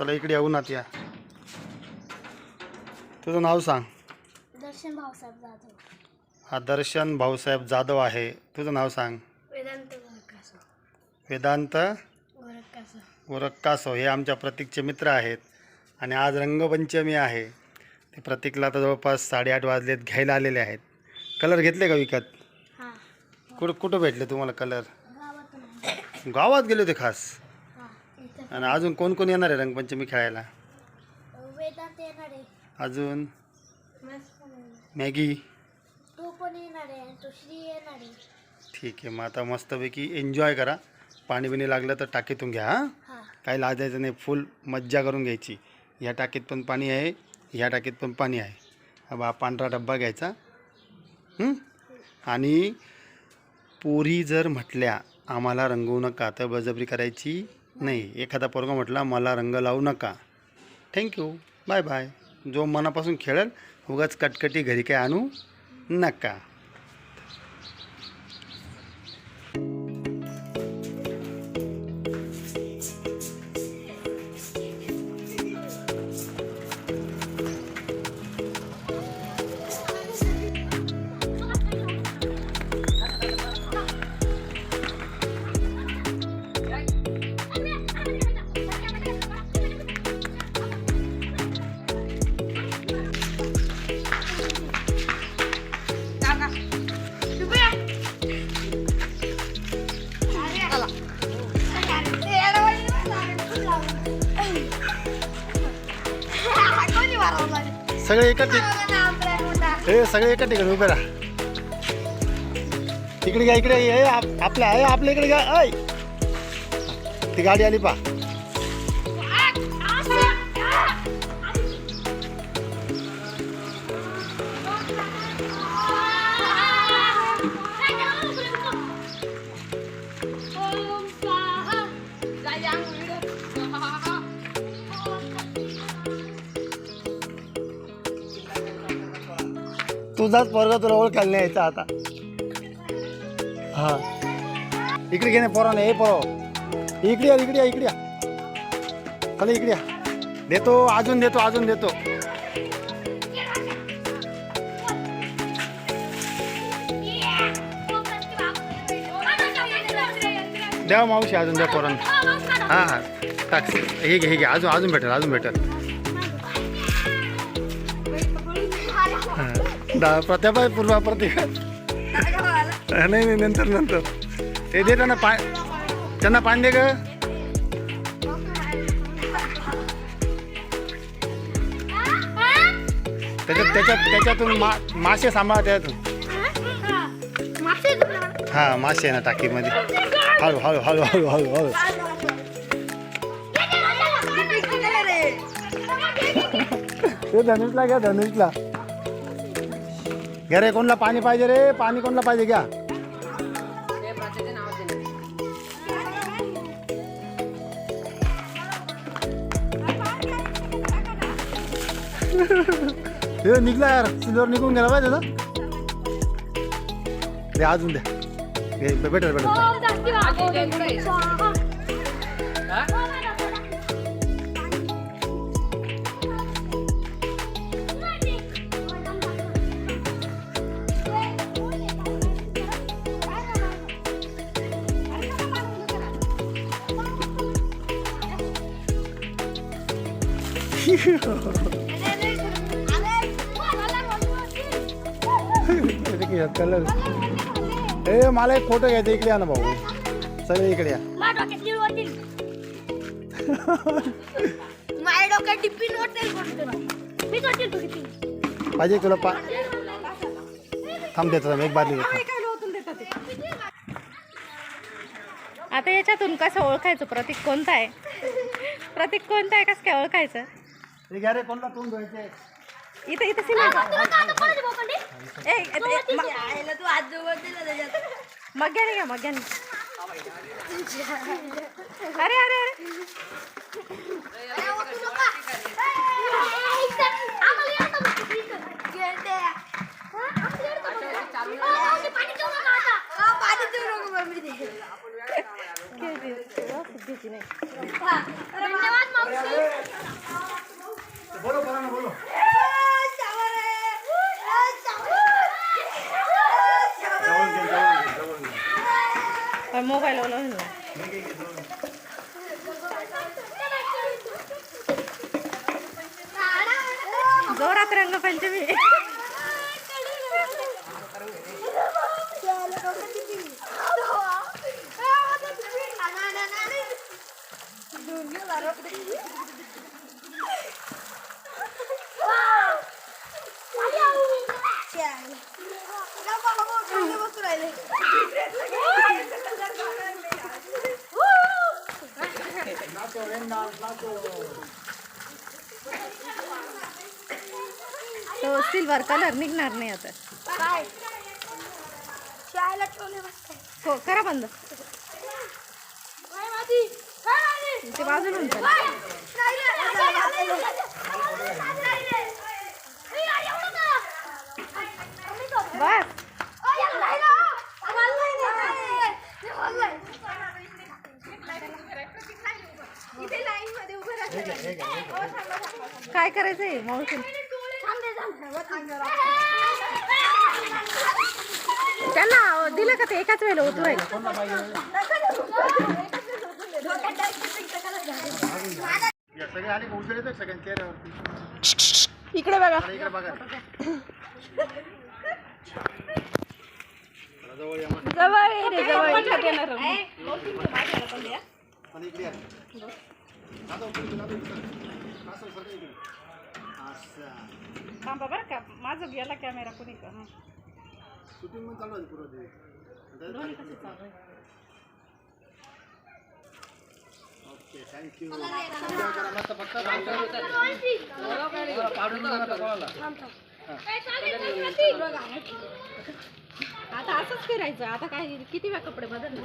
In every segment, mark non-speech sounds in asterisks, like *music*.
चला इकडे येऊ ना या. तुझं नाव सांग. दर्शन भाऊसाहेब जाधव. हा दर्शन भाऊसाहेब जाधव आहे. तुझं नाव सांग. वेदांत गोरकासो वेदांत हे आमच्या प्रतीकचे मित्र आहेत. आणि आज रंगपंचमी आहे. ते प्रतीकला आता जवळपास साडेआठ वाजलेत घ्यायला आलेले आहेत. कलर घेतले का विकत? हां. कुठं कुठं भेटले तुम्हाला कलर. गावात गेले होते खास. आणि अजून कोण कोण येणार आहे रंगपंचमी खेळायला? वेदांत येणार आहे. अजून. मॅगी? तो पण येणार आहे आणि तो श्री येणार आहे. ठीक आहे मग आता मस्तपैकी एन्जॉय करा. पाणी बिणी लागलं तर टाकीतून घ्या हां. हां. काही लाजायचं नाही फुल मज्जा करून घ्यायची. ह्या टाकीत पण पाणी आहे ह्या टाकीत पण पाणी आहे. हा बा पांढरा डब्बा घ्यायचा. हं? आणि पोरी जर म्हटल्या आम्हाला रंगवू नका. तर बळजबरी करायची. नाही एखादा पोरगा म्हटला मला रंग लावू नका. थँक्यू बाय बाय जो मनापासून खेळेल उगाच कटकटी घरी काय आणू नका. सगळे एका ठिक हे सगळे एका ठिकाणी उभे राहा. इकडे घ्या इकडे आप- आपल्या आहे आपल्या इकडे घ्या. ऐ! ती गाडी आली पा तुझाच पोरगा तुला ओळखायला नाही यायचा आता. हा. इकडे घेणे ना पोराने हे पोरो इकडे या इकडे या इकडे या. खाली इकडे या. देतो अजून देतो अजून देतो. द्या मावशी अजून द्या पोरांना. हां हां. टाक. हे घे हे घे. अजून अजून भेटेल अजून भेटेल. हां प्रताप आहे पूर्वा प्रतीक नाही नाही नंतर नंतर. ते दे त्यांना पा त्यांना पाणी दे ग. त्याच्यात त्याच्यात त्याच्यातून मा मासे सांभाळा त्याच्यातून. हां मासे आहे ना टाकीमध्ये. हळू हळू हळू हळू हळू हळू. ते धनुषला घ्या धनुषला. घ्या रे कोणला पाणी पाहिजे रे? पाणी कोणला पाहिजे? घ्या. हे निघला यार सिल्वर निघून गेला पाहिजे ना दे अजून द्या हे भेटेल भेटेल. कलर *laughs* ए मला एक फोटो घ्यायचा इकडे या ना भाऊ. सगळे इकडे या. पाहिजे तुला पा थांब देतो एक बादली आता याच्यातून कसं ओळखायचं? प्रतीक कोणता आहे? प्रतीक कोणता आहे? कसं काय ओळखायचं? हे घ्या रे कोणला तोंड धुवायचे इथे इथे सिनेमा तू आज जवळ दिला त्याच्यात. मग्याने घ्या मग्याने अरे अरे अरे. पाणी देऊ नको सध्याची नाही धन्यवाद मावशी. ¡Vuelo, parano, a mí! No, no, no! तो सिल्वर कलर निघणार नाही आता. काय? शाळेला ठेवले बसते. हो करा बंद. ते बाजूला होऊन चालेल. काय? राहिले. राहिले. ए, आई, एवढं का? कमी कर. बस ओ, एक राहिलं. आम्हाला नाही द्यायचं. ते बोललंय. इथे लाईन मध्ये उभं राहा. काय करायचंय मावशी? त्यांना दिलं का ते एकाच वेळेला ओतू राहिले इकडे बघा. जवळ या मग. जवळ ये रे आणि इकडे या. असं, सरका इकडे. असं. थांबा बरं का माझं गेला कॅमेरा कुणी का हं. शूटिंग पण चालू आहे पूर्ण ते. आता दोन्ही कसे चालू आहे? ओके थँक्यू फक्त. आता असंच फिरायचं. आता काय किती वेळा कपडे बदलले?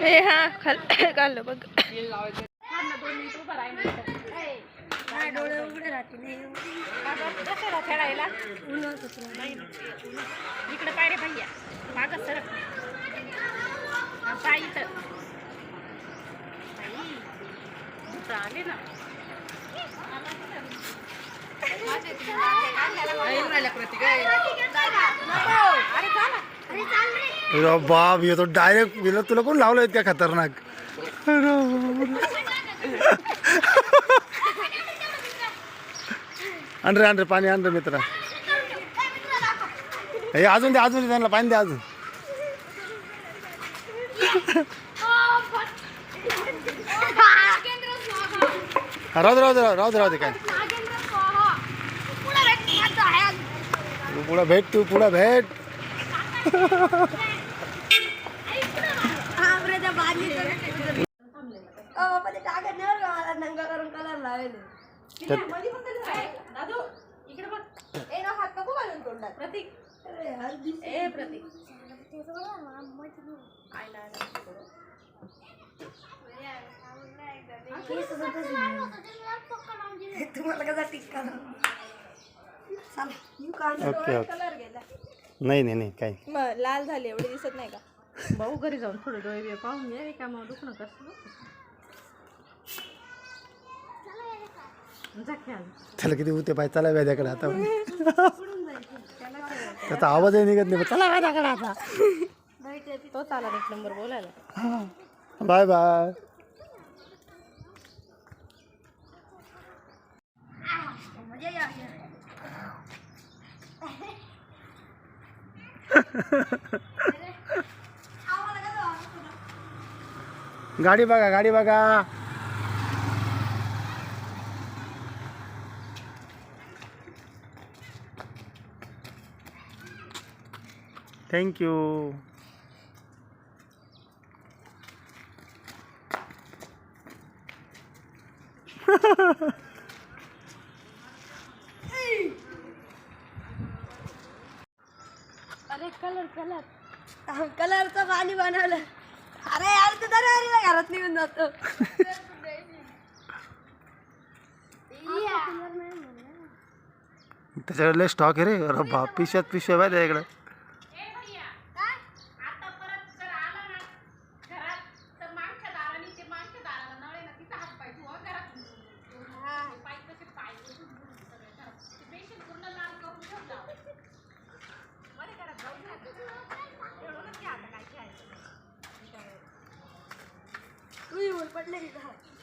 हे हा खाल खाल्लं बघ. डोळे उघडे कशाला खेळायला नाही इकडे पायरे भैया माग सर पाय इथं आले ना अरे चला अरे बाप हे तो डायरेक्ट गेलं तुला कोण लावलं इतक्या खतरनाक? अंडरे अंडरे पाणी अंडरे मित्र. हे अजून दे अजून दे त्यांना पाणी दे अजून. राहू दे राहू दे राहू दे राहू दे काय तू पुढं भेट तू पुढं भेट दादू इकडे बघ प्रतीक ए प्रतीक आयला आयला. तुम्हाला कसा टिक्का ओके ओके नाही नाही नाही काही लाल झाले एवढे दिसत नाही का? भाऊ घरी जाऊन थोडे डोळे बिळे पाहून घे का मग दुखणं कसं जा त्याला किती होते पाहिजे चला व्याजाकडे आता. *laughs* त्याचा आवाजही निघत नाही चला व्याजाकडे आता. *laughs* तो चाला एक नंबर बोलायला. Bye bye. गाडी बघा गाडी बघा थँक्यू अरे कलर कलर. कलरचं पाणी बनवलं. अरे यार तू दरवारीला घरात निघून जातो. त्याच्याकडे स्टॉक आहे रे. अरे बाप पिशव्यात पिशव्या बाय त्याच्याकडं आता परत जर आला ना घरात तर मागच्या दाराने ते मागच्या दाराला नळ आहे ना तिचा हात पाय धुवा घरात पाय कसे पाय सगळे घरात ते बेसिन पूर्ण लाल करून ठेवून जावं बरे घरात जाऊन खेळूनच घ्या आता काय खेळायचं तू येऊन पडले की झाड.